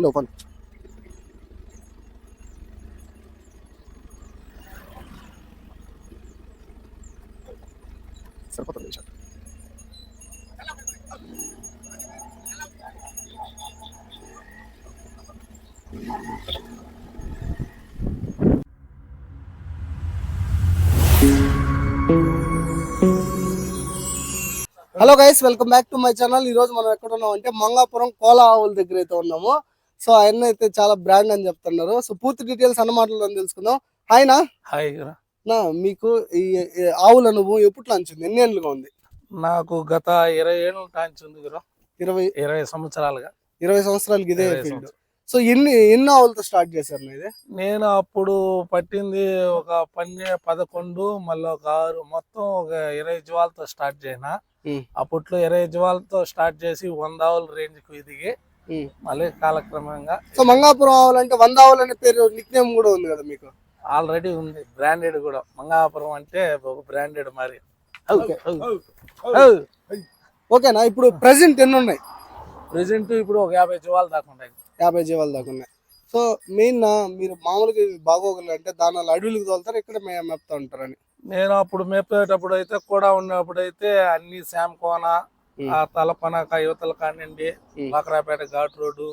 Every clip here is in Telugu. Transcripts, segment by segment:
ఇంకో సరిపోతుంది hello guys welcome back to my channel ఈ రోజు మనం ఎక్కడ ఉన్నాం అంటే మంగాపురం కోలా ఆవుల దగ్గర అయితే ఉన్నాము. సో ఆయన అయితే చాలా బ్రాండ్ అని చెప్తున్నారు. సో పూర్తి డీటెయిల్స్ అన్న మాటల్లో తెలుసుకుందాం. హాయ్నా హాయ్ నా మీకు ఈ ఆవుల అనుభవం ఎప్పుడు లాంచింది ఎన్ని ఏళ్ళుగా ఉంది? నాకు గత ఇరవై ఏళ్ళు టాంచి ఉంది గురు ఇరవై ఇరవై సంవత్సరాలుగా. ఇరవై సంవత్సరాలకి ఇదే ఫీల్డ్. సో ఎన్ని ఎన్ని ఆవులతో స్టార్ట్ చేశారు ఇది నేను అప్పుడు పట్టింది ఒక పన్నె పదకొండు మళ్ళీ ఒక ఆరు మొత్తం ఒక ఇరవై జీవాలతో స్టార్ట్ చేసిన. ఉమ్. అప్పట్లో ఇరవై జీవాలతో స్టార్ట్ చేసి వంద ఆవుల రేంజ్కు ఎదిగి. మళ్ళీ కాలక్రమంగా సో మంగాపురం ఆవులు అంటే వంద ఆవులు అనే పేరు నిక్ నేమ్ కూడా ఉంది కదా మీకు? ఆల్రెడీ ఉంది బ్రాండెడ్ కూడా. మంగాపురం అంటే ఒక బ్రాండెడ్ మరి. ఓకే. ఓకేనా? ఇప్పుడు ప్రెసెంట్ ఎన్ని ఉన్నాయి ప్రెసెంట్ ఇప్పుడు ఒక యాభై జీవాలు దాకా ఉన్నాయి. యాభై జీవాలు దాకా ఉన్నాయి. సో మెయిన్ మీరు మామూలుగా ఇవి బాగోగులు అంటే దానాలు అడవులకు తోలుతారు ఇక్కడ మేపుతా ఉంటారని? నేను అప్పుడు మేపేటప్పుడు అయితే కూడా ఉన్నప్పుడు అయితే అన్ని శాంకోన. ఆ తలపనక యువతల కానివ్వండి. బాకరాపేట ఘాట్ రోడ్డు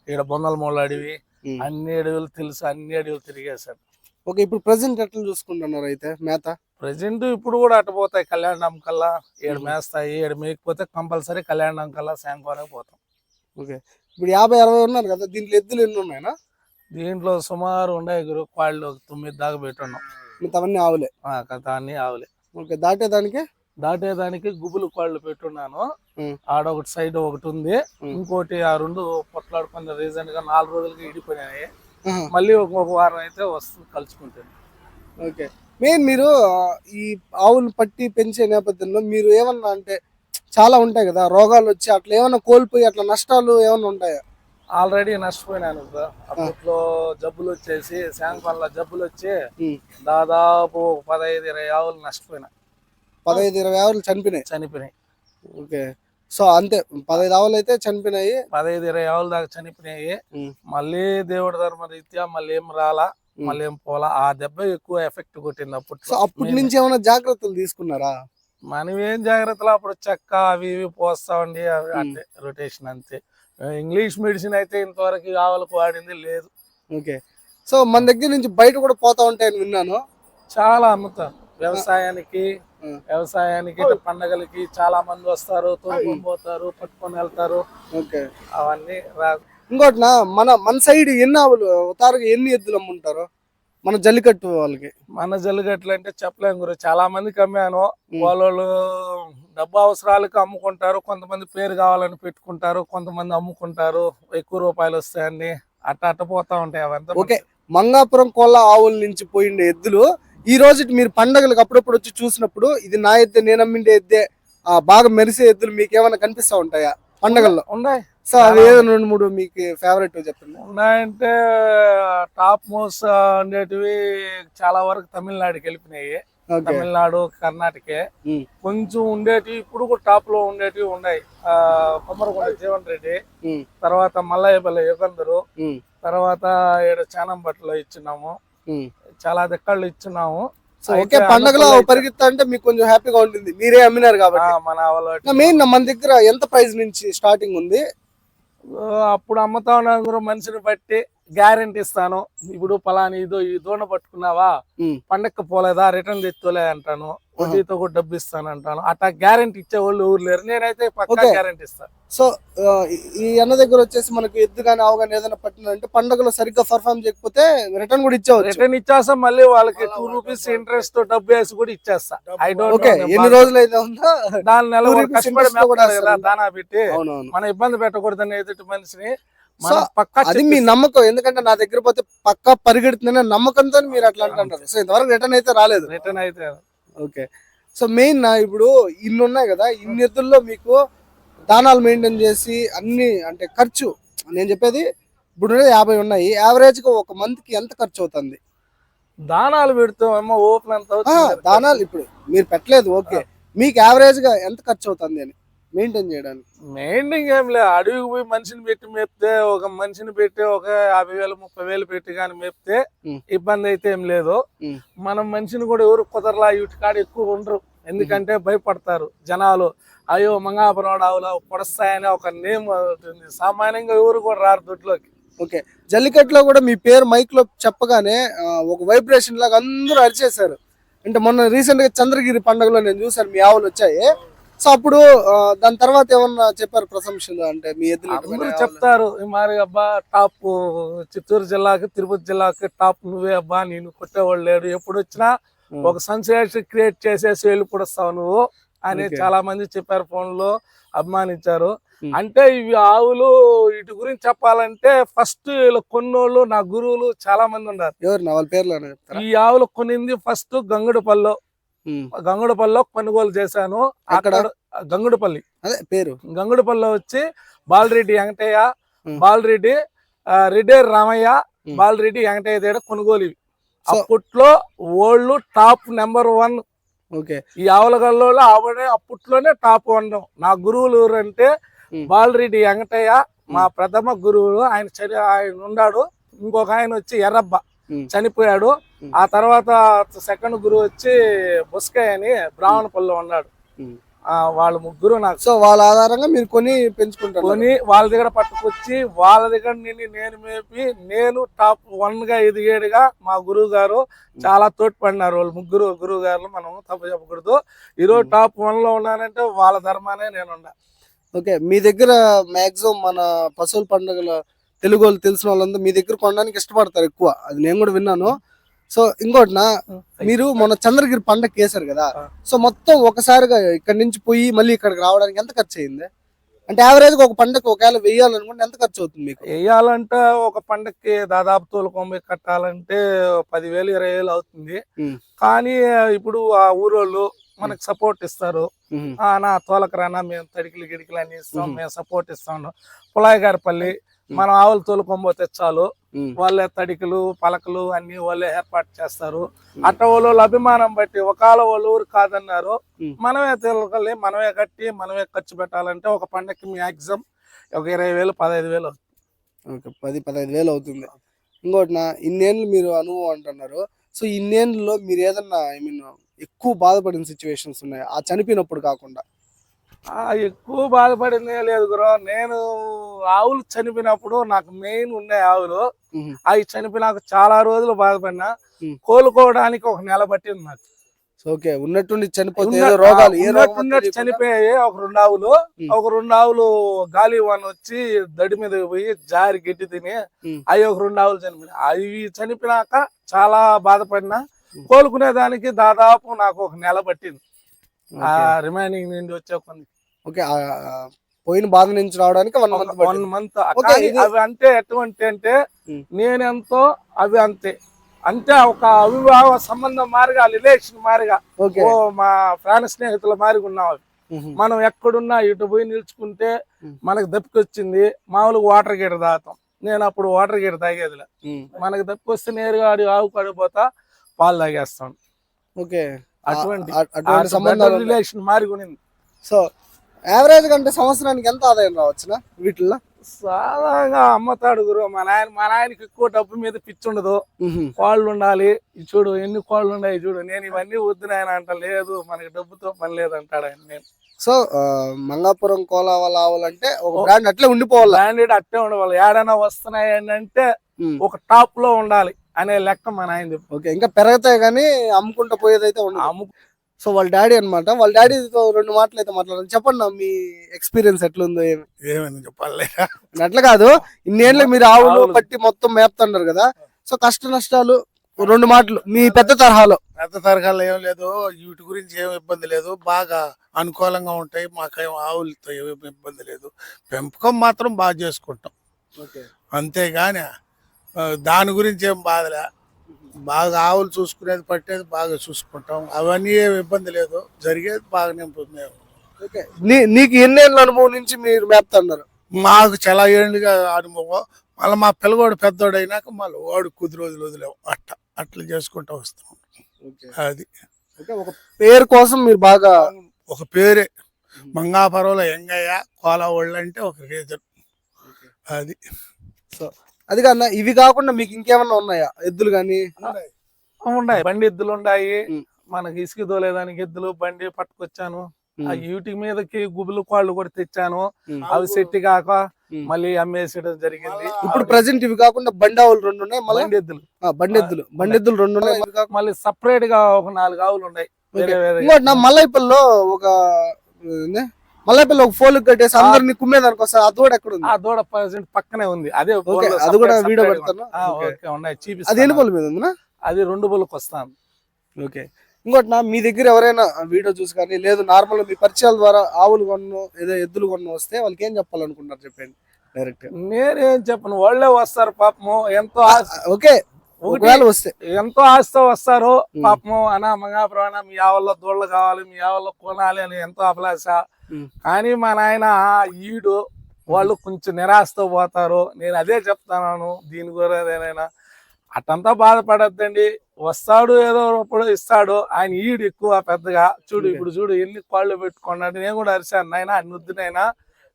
ఇక్కడ బొందలమూల అడవి ఉమ్. అన్ని అడవులు తెలుసు అన్ని అడవులు తిరిగేశాను ఓకే ఇప్పుడు ప్రెసెంట్ ఎట్లా చూసుకుంటున్నారు అయితే మేత? ప్రజెంట్ ఇప్పుడు కూడా అటు పోతాయి కళ్యాణం కల్లా ఏడు. మేస్తాయి ఏడు మేకపోతే కంపల్సరీ కళ్యాణం కల్లా శాంకోనే పోతాం. ఓకే. ఇప్పుడు యాభై అరవై ఉన్నారు కదా దీంట్లో ఎద్దులు ఎన్ని ఉన్నాయినా? దీంట్లో సుమారు ఉండే గురు కాళ్ళు ఒక తొమ్మిది దాకా పెట్టున్నాం. మిగతా ఆవులే. అన్ని ఆవులే. ఓకే దాటేదానికి దాటేదానికి గుబులు కాళ్ళు పెట్టున్నాను. ఆడ ఒకటి సైడ్ ఒకటి ఉంది. ఇంకోటి ఆ రెండు పొట్లాడుకున్న రీసెంట్గా నాలుగు రోజులకి ఇడిపోయినాయి. మళ్ళీ ఒక్కొక్క వారం అయితే వస్తుంది కలుసుకుంటుంది ఓకే మెయిన్ మీరు ఈ ఆవులు పట్టి పెంచే నేపథ్యంలో మీరు ఏమన్నా అంటే చాలా ఉంటాయి కదా రోగాలు వచ్చి అట్లా ఏమన్నా కోల్పోయి అట్లా నష్టాలు ఏమన్నా ఉంటాయా ఆల్రెడీ నష్టపోయినాను. అప్పట్లో జబ్బులు వచ్చేసి శాంపన్ల జబ్బులు వచ్చి. దాదాపు పదహైదు ఇరవై ఆవులు నష్టపోయినా పదహైదు ఇరవై ఆవులు చనిపోయినాయి. చనిపోయినాయి. ఓకే. సో అంతే పదహైదు ఆవులు అయితే చనిపోయినాయి. పదహైదు ఇరవై ఆవులు దాకా చనిపోయినాయి. మళ్ళీ దేవుడి ధర్మ రీత్యా మళ్ళీ ఏం రాలా. మళ్ళీ ఏం పోలా ఆ దెబ్బ ఎక్కువ ఎఫెక్ట్ కొట్టింది సో అప్పట్లో అప్పటి నుంచి ఏమైనా జాగ్రత్తలు తీసుకున్నారా? మనం ఏం జాగ్రత్తలు? అప్పుడు చెక్క అవి ఇవి పోస్తామండి. అంటే రొటేషన్ అంతే. ఇంగ్లీష్ మెడిసిన్ అయితే ఇంతవరకు ఆవులకు వాడింది లేదు. ఓకే. సో మన దగ్గర నుంచి బయట కూడా పోతా ఉంటాయని విన్నాను. చాలా అమ్ముతారు వ్యవసాయానికి. వ్యవసాయానికి పండగలకి చాలా మంది వస్తారు తోలుకొని పోతారు పట్టుకొని వెళ్తారు. అవన్నీ రా. ఇంకోటి మన మన సైడ్ ఎన్ని ఆవులు తారుగా ఎన్ని ఎద్దులు అమ్ముంటారు? మన జల్లికట్టు వాళ్ళకి. మన జల్లిగట్లు అంటే చెప్పలేం గురు. చాలా మందికి అమ్మాను. వాళ్ళు డబ్బు అవసరాలకు అమ్ముకుంటారు. కొంతమంది పేరు కావాలని పెట్టుకుంటారు. కొంతమంది అమ్ముకుంటారు. ఎక్కువ రూపాయలు వస్తాయని. అట్ట అట్ట పోతా ఉంటాయి అవంతా. ఓకే. మంగాపురం కోళ్ళ ఆవుల నుంచి పోయిండే ఎద్దులు ఈ రోజు మీరు పండగలకు అప్పుడప్పుడు వచ్చి చూసినప్పుడు ఇది నా ఎద్దే నేను అమ్మిండే ఎద్దే ఆ బాగా మెరిసే ఎద్దులు మీకు ఏమైనా కనిపిస్తా ఉంటాయా పండగల్లో? ఉన్నాయి సో అవి ఏదైనా రెండు మూడు మీకు ఫేవరెట్ చెప్పండి. ఉన్నాయంటే టాప్ మోస్ట్ ఉండేటివి చాలా వరకు తమిళనాడుకి వెళ్ళిపోయినాయి. తమిళనాడు కర్ణాటకే. కొంచెం ఉండేటివి ఇప్పుడు కూడా టాప్లో ఉండేటివి ఉన్నాయి. ఆ కొమ్మరకొండ జీవన్ రెడ్డి తర్వాత మల్లయ్యపల్లి యుగంధరు తర్వాత ఈడ చానం బట్టలు ఇచ్చినాము. చాలా దిక్కళ్ళు ఇచ్చినాము సో ఓకే పండగలో పరిగెత్తా అంటే మీకు కొంచెం హ్యాపీగా ఉంటుంది. మీరే అమ్మినారు కాబట్టి. మన ఆవులు మెయిన్ మన దగ్గర ఎంత ప్రైస్ నుంచి స్టార్టింగ్ ఉంది? అప్పుడు అమ్ముతా ఉన్నాను కూడా మనిషిని బట్టి గ్యారెంటీ ఇస్తాను. ఇప్పుడు పలాని ఇదో ఈ దూడ పట్టుకున్నావా. పండక్కి పోలేదా? రిటర్న్ తెచ్చుకోలే అంటాను వడ్డీతో కూడా డబ్బు ఇస్తాను అంటాను అట్లా గ్యారెంటీ ఇచ్చే వాళ్ళు ఊరు లేరు. నేనైతే పక్కా. గ్యారెంటీ ఇస్తాను సో ఈ- అన్న దగ్గర వచ్చేసి మనకి ఎద్దు కానీ ఆవు కానీ ఏదైనా పట్టినంటే పండగలో సరిగ్గా పర్ఫామ్ చేయకపోతే రిటర్న్ కూడా ఇచ్చేవచ్చు. రిటర్న్ ఇచ్చేస్తా మళ్ళీ వాళ్ళకి టూ రూపీస్ ఇంట్రెస్ట్తో డబ్బు వేసి కూడా ఇచ్చేస్తా. ఐ ఓకే ఎన్ని రోజులు అయితే ఉందో దాని నెల కష్టపడి. దానా పెట్టి. మన ఇబ్బంది పెట్టకూడదని ఎదుటి మనిషిని సో అది మీ. నమ్మకం. ఎందుకంటే నా దగ్గర పోతే పక్కా పరిగెడుతుందనే నమ్మకంతో మీరు అట్లా అంటున్నారు. సో ఇంతవరకు రిటర్న్ అయితే రాలేదు. రిటర్న్ అయితే ఓకే. సో మెయిన్ నా ఇప్పుడు ఇన్ని ఉన్నాయి కదా ఇన్ని ఎద్దుల్లో మీకు దానాలు మెయింటైన్ చేసి అన్ని అంటే ఖర్చు నేను చెప్పేది ఇప్పుడు యాభై ఉన్నాయి. యావరేజ్గా ఒక మంత్కి ఎంత ఖర్చు అవుతుంది? దానాలు పెడుతాం ఓపెన్ దానాలు ఇప్పుడు మీరు పెట్టలేదు. ఓకే. మీకు యావరేజ్గా ఎంత ఖర్చు అవుతుంది అని? మెయింటైన్ చేయడానికి. మెయింటైన్ ఏం లేదు అడవికి పోయి మనిషిని పెట్టి మేపితే ఒక మనిషిని పెట్టి ఒక యాభై వేలు ముప్పై వేలు పెట్టి కానీ మేపితే. ఇబ్బంది అయితే ఏం లేదు. మనం మనిషిని కూడా ఎవరు కుదరలా వీటి కాడ ఎక్కువ ఉండరు. ఎందుకంటే భయపడతారు జనాలు. అయ్యో మంగాపురం ఆవులు పొడస్తాయని ఒక నేమ్ అవుతుంది సామాన్యంగా ఎవరు కూడా రారు దొడ్లోకి. ఓకే. జల్లికట్టులో కూడా మీ పేరు మైక్లో చెప్పగానే ఒక వైబ్రేషన్ లాగా అందరూ అరిచేశారు. అంటే మొన్న రీసెంట్గా చంద్రగిరి పండుగలో నేను చూసాను మీ ఆవులు వచ్చాయి. సో అప్పుడు దాని తర్వాత ఏమన్నా చెప్పారు ప్రశంసలు? అంటే మీ అందరూ చెప్తారు మరి అబ్బా టాప్ చిత్తూరు జిల్లాకి తిరుపతి జిల్లాకి టాప్ నువ్వే అబ్బా నేను కొట్టేవాళ్ళు లేడు. ఎప్పుడు వచ్చినా ఒక సెన్సేషన్ క్రియేట్ చేసేసి వెళ్ళి పుడస్తావు నువ్వు అని. చాలా మంది చెప్పారు ఫోన్లో అభిమానించారు. అంటే ఇవి ఆవులు వీటి గురించి చెప్పాలంటే ఫస్ట్ వీళ్ళ కొన్నోళ్ళు నా గురువులు చాలా మంది ఉన్నారు. ఎవరు నా వాళ్ళ పేర్లు ఈ ఆవులు కొనింది ఫస్ట్ గంగుడుపల్లిలో ఉమ్. గంగుడుపల్లిలో కొనుగోలు చేశాను? అక్కడ గంగుడుపల్లి. అదే పేరు. గంగుడుపల్లిలో వచ్చి బాలరెడ్డి వెంకటయ్య. బాలరెడ్డి రెడ్డేరు రామయ్య. బాలరెడ్డి వెంకటయ్య దగ్గర కొనుగోలు అప్పట్లో ఓళ్ళు టాప్ నెంబర్ వన్. ఓకే. ఈ ఆవులగల్లో ఆవిడే అప్పట్లోనే టాప్ వన్. నా గురువులు ఎవరంటే Hmm. బాలరెడ్డి వెంకటయ్య మా ప్రథమ గురువులు ఆయన ఆయన ఉన్నాడు. ఇంకొక ఆయన వచ్చి ఎర్రబ్బ. చనిపోయాడు. ఆ తర్వాత సెకండ్ గురువు వచ్చి బుస్కయ్య అని బ్రాహ్మణపల్లిలో ఉన్నాడు. వాళ్ళ ముగ్గురు నాకు సో వాళ్ళ ఆధారంగా మీరు కొని పెంచుకుంటారు కొని వాళ్ళ దగ్గర పట్టుకొచ్చి వాళ్ళ దగ్గర నిన్ను నేను మేపి నేను టాప్ వన్గా ఎదిగేడుగా మా గురువు గారు చాలా తోడ్పడినారు. వాళ్ళు ముగ్గురు గురువు గారు మనం తప్పు చెప్పకూడదు. ఈరోజు టాప్ వన్లో ఉన్నానంటే వాళ్ళ ధర్మానే నేను ఓకే మీ దగ్గర మాక్సిమం మన పశువుల పండుగల తెలుగు వాళ్ళు తెలిసిన వాళ్ళందరూ మీ దగ్గర కొనడానికి ఇష్టపడతారు ఎక్కువ. అది నేను కూడా విన్నాను. సో ఇంకోటి నా మీరు మొన్న చంద్రగిరి పండగ వేశారు కదా. సో మొత్తం ఒకసారిగా ఇక్కడ నుంచి పోయి మళ్ళీ ఇక్కడికి రావడానికి ఎంత ఖర్చు అయింది? అంటే యావరేజ్ ఒక పండగ ఒకవేళ వెయ్యాలనుకుంటే ఎంత ఖర్చు అవుతుంది మీకు? వేయాలంటే ఒక పండక్కి దాదాపు తోలుకొంబి కట్టాలంటే పదివేలు ఇరవై వేలు అవుతుంది. కానీ ఇప్పుడు ఆ ఊరోళ్ళు మనకు సపోర్ట్ ఇస్తారు. నా తోలకరానా మేము తడికిలు గిడికిలు అని ఇస్తాం మ్మ్. మేము సపోర్ట్ ఇస్తాం. పులాయి గారిపల్లి మనం ఆవులు తోలుకొంబోతే చాలు. వాళ్ళే తడికలు పలకలు అన్ని వాళ్ళే ఏర్పాటు చేస్తారు. అట్ట వాళ్ళు అభిమానం బట్టి ఒకవేళ వాళ్ళు ఊరు కాదన్నారు. మనమే తిరగలి మనమే కట్టి మనమే ఖర్చు పెట్టాలంటే ఒక పండక్కి మ్యాక్సిమం ఒక ఇరవై వేలు పదహైదు వేలు అవుతుంది. ఓకే పది పదహైదు వేలు అవుతుంది. ఇంకోటి నా ఇన్నేళ్ళు మీరు అనుభవం అంటున్నారు. సో ఇన్నేళ్ళలో మీరు ఏదన్నా ఐ మీన్ ఎక్కువ బాధపడిన సిచ్యువేషన్స్ ఉన్నాయి? ఆ చనిపోయినప్పుడు కాకుండా. ఆ ఎక్కువ బాధపడిందే లేదు గురు. నేను ఆవులు చనిపోయినప్పుడు నాకు మెయిన్ ఉన్నాయి ఆవులు. అవి చనిపోయినాక చాలా రోజులు బాధపడినా. కోలుకోవడానికి ఒక నెల పట్టింది నాకు ఓకే ఉన్నట్టుండి చనిపోతే రోగాలు ఉన్నట్టు చనిపోయాయి ఒక రెండు ఆవులు. ఒక రెండు ఆవులు గాలి వాన్ వచ్చి దడి మీద పోయి జారి గట్టి తిని. అవి ఒక రెండు ఆవులు చనిపోయినాయి అవి చనిపోయినాక చాలా బాధపడినా. కోలుకునే దానికి దాదాపు నాకు ఒక నెల పట్టింది ఆ. రిమైనింగ్ నుండి వచ్చే కొన్ని ఓకే పోయిన బాధ నుంచి రావడానికి వన్ మంత్ వన్ మంత్ అవి అంటే ఎటువంటి అంటే. నేనెంతో అవి అంతే అంటే ఒక అవివాహ సంబంధం మారిగా రిలేషన్ మారిగా ఓ మా ప్రాణ స్నేహితుల మారిగా ఉన్నాం అవి. మనం ఎక్కడున్నా ఇటు పోయి నిల్చుకుంటే. మనకు దప్పికొచ్చింది మామూలుగా వాటర్ గీట తాగుతాం నేను అప్పుడు వాటర్ గీట తాగేదిలే. మనకు దప్పికొస్తే నేరుగా ఆడి ఆవు కడిపోతా పాలు తాగేస్తాం ఓకే అటువంటి. రిలేషన్ మారికొనింది సో యావరేజ్ కంటే సంవత్సరానికి ఎంత ఆదాయం రావచ్చునా వీటిల్లో? సాధారణంగా అమ్మతాడు గురు మా నాయన మా నాయనకి ఎక్కువ డబ్బు మీద పిచ్చి ఉండదు. కోళ్ళు ఉండాలి. చూడు ఎన్ని కోళ్ళు ఉన్నాయి చూడు. నేను ఇవన్నీ వద్దు నాయన అంట లేదు మనకి డబ్బుతో పని లేదు అంటాడు ఆయన నేను. సో మంగాపురం కోలావాల ఆవులంటే ఒక బ్రాండ్ అట్లే ఉండిపోవాలి? బ్రాండెడ్ అట్టే ఉండవాలి. ఏడైనా వస్తున్నాయి అంటే. ఒక టాప్లో ఉండాలి అనే లెక్క మా నాయన ఓకే ఇంకా పెరగతాయి కానీ అమ్ముకుంటా పోయేది అయితే ఉండదు. అమ్ము సో వాళ్ళ డాడీ అన్నమాట. వాళ్ళ డాడీతో రెండు మాటలు అయితే మాట్లాడాలి. చెప్పండి నా మీ ఎక్స్పీరియన్స్ ఎట్లుందో ఏమి? ఏమని చెప్పాలి అట్లా కాదు. ఇన్నేళ్ళు మీరు ఆవులు. పట్టి మొత్తం మేపుతున్నారు కదా. సో కష్ట నష్టాలు రెండు మాటలు. మీ పెద్ద తరహాలో. పెద్ద తరగాలో ఏం లేదు. వీటి గురించి ఏం ఇబ్బంది లేదు. బాగా అనుకూలంగా ఉంటాయి. మాకేం ఆవులతో ఏం ఇబ్బంది లేదు. పెంపకం మాత్రం బాగా చేసుకుంటాం. అంతేగాని దాని గురించి ఏం బాధలే. బాగా ఆవులు చూసుకునేది పట్టేది బాగా చూసుకుంటాం. అవన్నీ ఏం ఇబ్బంది లేదు. జరిగేది బాగానే మేము ఓకే. నీ- నీకు ఎన్నేళ్ళ అనుభవం నుంచి మీరు మేపుతున్నారు? మాకు చాలా ఏళ్ళుగా అనుభవం. మళ్ళీ మా పిల్లవాడు పెద్దోడు అయినాక మళ్ళీ వాడు కొద్ది రోజులు వదిలేవు అట్ట అట్లా చేసుకుంటూ వస్తాం. అది. ఒక పేరు కోసం మీరు బాగా ఒక పేరే. మంగాపురంలో ఎంగయ్య కోలవాళ్ళు అంటే ఒక రీజన్. అది. సో అది కాదన్న ఇవి కాకుండా మీకు ఇంకేమన్నా ఉన్నాయా? ఎద్దులు కానీ ఉన్నాయి. బండి ఎద్దులు ఉన్నాయి. మనకి ఇసుక దోలేదానికి ఎద్దులు బండి పట్టుకొచ్చాను. ఆ వీటి మీదకి గుబులు కాళ్ళు కూడా తెచ్చాను. అవి సెట్టి కాక. మళ్ళీ అమ్మేసేయడం జరిగింది. ఇప్పుడు ప్రజెంట్ ఇవి కాకుండా బండి ఆవులు రెండు ఉన్నాయి బండి ఎద్దులు. బండి ఎద్దులు. బండి ఎద్దులు రెండు ఉన్నాయి మళ్ళీ సపరేట్గా ఒక నాలుగు ఆవులు ఉన్నాయి. మల్లైపల్లిలో ఒక ఏంది? మల్లైపల్లి ఒక ఫోన్ కట్టేసి అందరిని కుమ్మేదానికి వస్తారు అది కూడా ఎక్కడ ఉంది? ఆ దూడ ప్రజెంట్ పక్కనే ఉంది. అదే ఓకే అది కూడా వీడియో పెడతాను. ఆ, ఓకే. ఉన్నాయి అది ఎన్ని చూపిస్తాను మీద ఉందా అది రెండు బుల్లకు వస్తాను. ఓకే. ఇంకోటి నా మీ దగ్గర ఎవరైనా వీడియో చూసి కానీ లేదు నార్మల్ మీ పరిచయాల ద్వారా ఆవులు కొన్ను ఏదో ఎద్దులు కొన్ను వస్తే వాళ్ళకి ఏం చెప్పాలనుకుంటారు చెప్పండి డైరెక్ట్ నేనేం చెప్పను వాళ్ళే వస్తారు పాపము ఎంతో ఓకే. ఒకవేళ వస్తే ఎంతో ఆశతో వస్తారు. పాపము అనా మంగాపురం మీ ఆవల్లో దూడలు కావాలి మీ ఆవల్లో కొనాలి అని ఎంతో అభిలాష. కానీ మా నాయన ఈడు వాళ్ళు కొంచెం నిరాశతో పోతారు నేను అదే చెప్తాను దీని గురైనా అటంతా బాధపడద్దండి. వస్తాడు ఏదో రూపంలో ఇస్తాడు. ఆయన ఈడు ఎక్కువ పెద్దగా. చూడు. ఇప్పుడు చూడు ఎన్ని కాళ్ళు పెట్టుకున్నాడు. నేను కూడా అరిశాను నాయన అన్నుద్దునైనా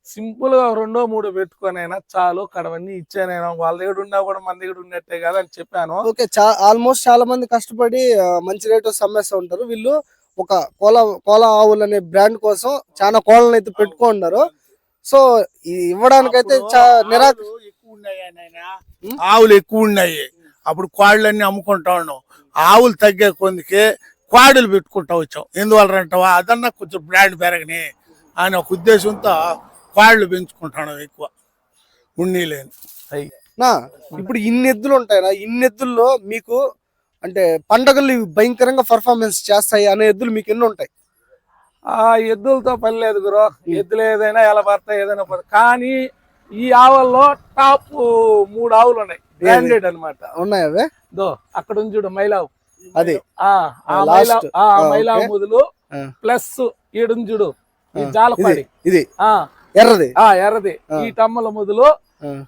సింపుల్గా రెండో మూడు పెట్టుకొనైనా చాలు కడవన్నీ ఇచ్చానైనా వాళ్ళ దగ్గర ఉన్నా కూడా మన దగ్గర ఉన్నట్టే కదా అని చెప్పాను. ఓకే చా ఆల్మోస్ట్ చాలా మంది కష్టపడి మంచి రేటు సమ్మేస్తూ ఉంటారు. వీళ్ళు ఒక కోల కోల ఆవులు అనే బ్రాండ్ కోసం చాలా కోళ్ళని అయితే పెట్టుకున్నారు సో ఇది ఇవ్వడానికైతే చా నిరా ఆవులు ఎక్కువ ఉన్నాయి నాయనా. ఆవులు ఎక్కువ ఉన్నాయి. అప్పుడు కోళ్ళన్నీ అమ్ముకుంటా ఉన్నాం. ఆవులు తగ్గే కొందికి కోడలు పెట్టుకుంటా వచ్చాం. ఎందువల్ల అంటావా? అదన్నా కొంచెం బ్రాండ్ పెరగని అని ఒక ఉద్దేశంతో కోళ్ళు పెంచుకుంటాను ఎక్కువ. ఉన్ని లేని. నా ఇప్పుడు ఇన్ని ఎద్దులు ఉంటాయినా? ఇన్ని ఎద్దుల్లో మీకు అంటే పండగలు భయంకరంగా పర్ఫార్మెన్స్ చేస్తాయి అనే ఎద్దులు మీకు ఎన్ని ఉంటాయి? ఆ ఎద్దులతో పని లేదు గురు. ఎద్దులు ఏదైనా ఎలా పడతాయి ఏదైనా కానీ ఈ ఆవుల్లో టాప్ మూడు ఆవులు ఉన్నాయి. బ్రాండెడ్ అన్నమాట. ఉన్నాయి అవే? దో అక్కడ ఉంది చూడు మైలావు. అది. ఆ ఆ ఆ, మైలా last. ఆ ఆ, మైలావు. ముదులు. ప్లస్ ఈడుంది చూడు ఈ జాలపాడి ఇది. ఆ. ఎర్రది. ఆ ఎర్రది. ఈ టమ్మల ముదులు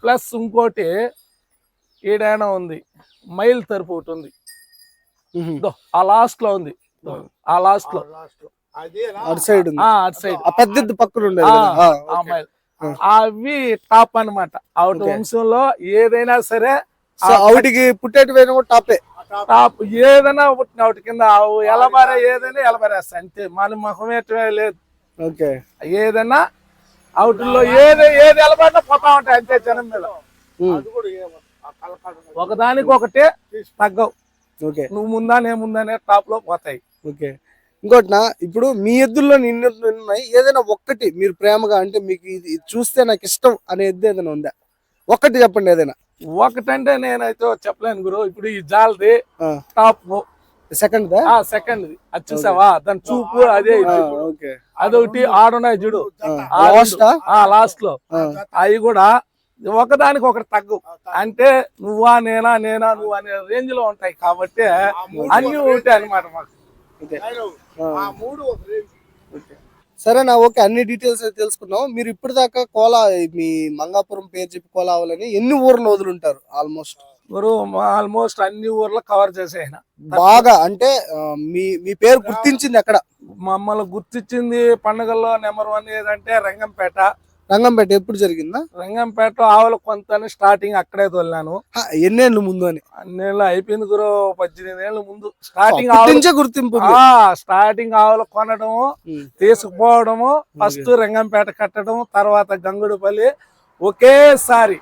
ప్లస్ ఇంకోటి ఈడైనా ఉంది. మైల్ తరపు ఒకటి ఉంది. మ్హూ. దో ఆ లాస్ట్లో ఉంది. ఆ లాస్ట్లో. అటు సైడ్ అటు సైడ్ ఆ పెద్ద పక్కన ఉండేది ఆ. మైల్. అవి టాప్ అన్నమాట. ఆవిడ ఓకే. వంశంలో ఏదైనా సరే సో ఆవిటికి పుట్టేటి పోయినా కూడా టాపే. టాప్. ఏదైనా పుట్టిన ఆవిడ కింద ఎలబారే ఏదైనా ఎలబారేస్తా అంతే. మన ముఖమేటమే లేదు. ఓకే. ఏదైనా అవుట్లో ఏది ఏది ఎలబారినా పోతా ఉంటాయి అంతే జనం మీద. ఒకదానికి ఒకటే తగ్గవు. ఓకే. నువ్వు ముందా నేను ముందనే టాప్లో పోతాయి. ఓకే. ఇంకోటి నా ఇప్పుడు మీ ఎద్దుల్లో నిన్న ఉన్నాయి. ఏదైనా ఒక్కటి మీరు ప్రేమగా అంటే మీకు ఇది చూస్తే నాకు ఇష్టం అనే ఎద్దు ఏదైనా ఉందా? ఒక్కటి చెప్పండి ఏదైనా. ఒకటంటే నేనైతే చెప్పలేను గురు. ఇప్పుడు ఈ జాలది టాప్ సెకండ్ సెకండ్ అది చూసావా? దాని చూపు అదే ఓకే అదొకటి ఆడున్నాయి చూడు. ఆ లాస్ట్ లాస్ట్లో. అవి కూడా ఒకదానికి ఒకటి తగ్గు. అంటే నువ్వా నేనా నేనా నువ్వు అనే రేంజ్లో ఉంటాయి కాబట్టి అన్ని ఉంటాయి అన్నమాట మాకు. ఓకే ఆ మూడు ఒక రేంజ్. సరేనా ఓకే అన్ని డీటెయిల్స్ తెలుసుకున్నాం మీరు ఇప్పుడు దాకా కోలా మీ మంగాపురం పేరు చెప్పి కోలా అవ్వాలని ఎన్ని ఊర్లు వదులుంటారు? ఆల్మోస్ట్ ఆల్మోస్ట్ అన్ని ఊర్లో కవర్ చేసేసిన బాగా అంటే మీ మీ పేరు గుర్తించింది ఎక్కడ? మమ్మల్ని గుర్తించింది పండుగల్లో నెంబర్ వన్ ఏదంటే రంగంపేట. రంగంపేట ఎప్పుడు జరిగిందా? రంగంపేట ఆవుల కొంత స్టార్టింగ్ అక్కడే తోలాను హా, ఎన్నేళ్ళు ముందు అని? అన్నేళ్ళు అయిపోయింది గురు పద్దెనిమిది ఏళ్ళ ముందు. స్టార్టింగ్ ఆవులు గుర్తింపు స్టార్టింగ్ ఆవులు కొనడము. తీసుకుపోవడము ఫస్ట్ రంగంపేట కట్టడం తర్వాత గంగుడుపల్లి ఒకేసారి.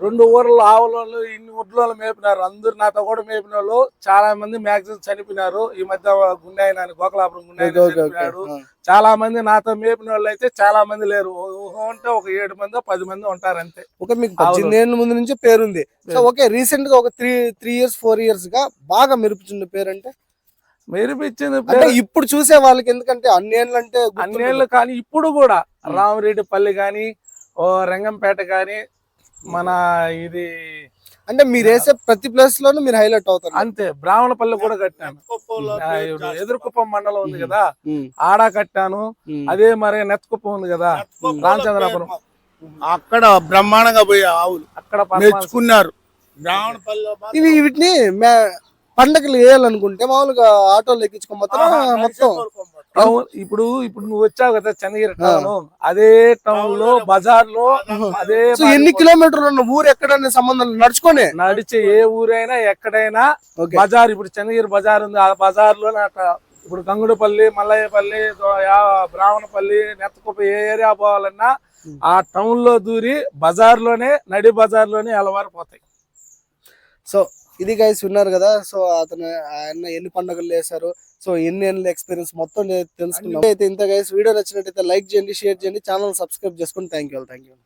రెండు ఊర్ల ఆవులలో ఇన్ని ఉడ్లలో మేపినారు. అందరు నాతో కూడా మేపిన వాళ్ళు చాలా మంది మ్యాక్సిమం చనిపోయినారు. ఈ మధ్య గుండె ఆయన గోకలాపురం గుండె. చాలా మంది నాతో మేపిన వాళ్ళు అయితే చాలా మంది లేరు. అంటే ఒక ఏడు మంది పది మంది ఉంటారు అంతే. ఓకే మీకు పద్దెనిమిది ఏళ్ళ ముందు నుంచే పేరుంది. సో ఓకే రీసెంట్గా ఒక త్రీ త్రీ ఇయర్స్ ఫోర్ ఇయర్స్గా బాగా మెరుపుచున్న పేరు అంటే మెరిపించింది అంటే ఇప్పుడు చూసే వాళ్ళకి ఎందుకంటే అన్నేళ్ళు అంటే. అన్నేళ్ళు కానీ ఇప్పుడు కూడా రామరెడ్డిపల్లి కానీ ఓ రంగంపేట కానీ మన ఇది అంటే మీరు వేసే ప్రతి ప్లేస్ లోనూ మీరు హైలైట్ అవుతారు. అంతే బ్రాహ్మణపల్లి కూడా కట్టాను. ఎదురుకుప్పం మండలం ఉంది కదా ఆడ కట్టాను. అదే మరి నెత్తుకుప్పం ఉంది కదా రామచంద్రాపురం. అక్కడ బ్రహ్మాండంగా పోయే ఆవులు. అక్కడ మెచ్చుకున్నారు. ఇవి వీటిని పండగలు వేయాలనుకుంటే మామూలుగా ఆటోలు ఎక్కించుకోబోతారా ఆహా, మొత్తం. టౌన్ ఇప్పుడు ఇప్పుడు నువ్వు వచ్చావు కదా చెన్నగిరి టౌన్ అదే టౌన్లో బజార్లో అదే సో ఎన్ని కిలోమీటర్లు ఉన్న ఊరు ఎక్కడనే సంబంధం నడుచుకొని? నడిచే ఏ ఊరైనా ఎక్కడైనా బజార్ ఇప్పుడు చెన్నగిరి బజార్ ఉంది ఆ బజార్లో నాకు ఇప్పుడు గంగుడుపల్లి మల్లయ్యపల్లి బ్రాహ్మణపల్లి నెత్తకుప్ప ఏ ఏరియా పోవాలన్నా ఆ టౌన్లో దూరి బజార్లోనే నడి బజార్లోనే అలవారు పోతాయి. సో ఇది గైస్ విన్నారు కదా సో అతను ఆయన ఎన్ని పండుగలు చేశారు సో ఎన్ని ఏళ్ళ ఎక్స్పీరియన్స్ మొత్తం నేను తెలుసుకున్నాం అయితే ఇంత గైస్ వీడియో నచ్చినట్టయితే లైక్ చేయండి షేర్ చేయండి ఛానల్ సబ్స్క్రైబ్ చేసుకుని థ్యాంక్ యూ థ్యాంక్ యూ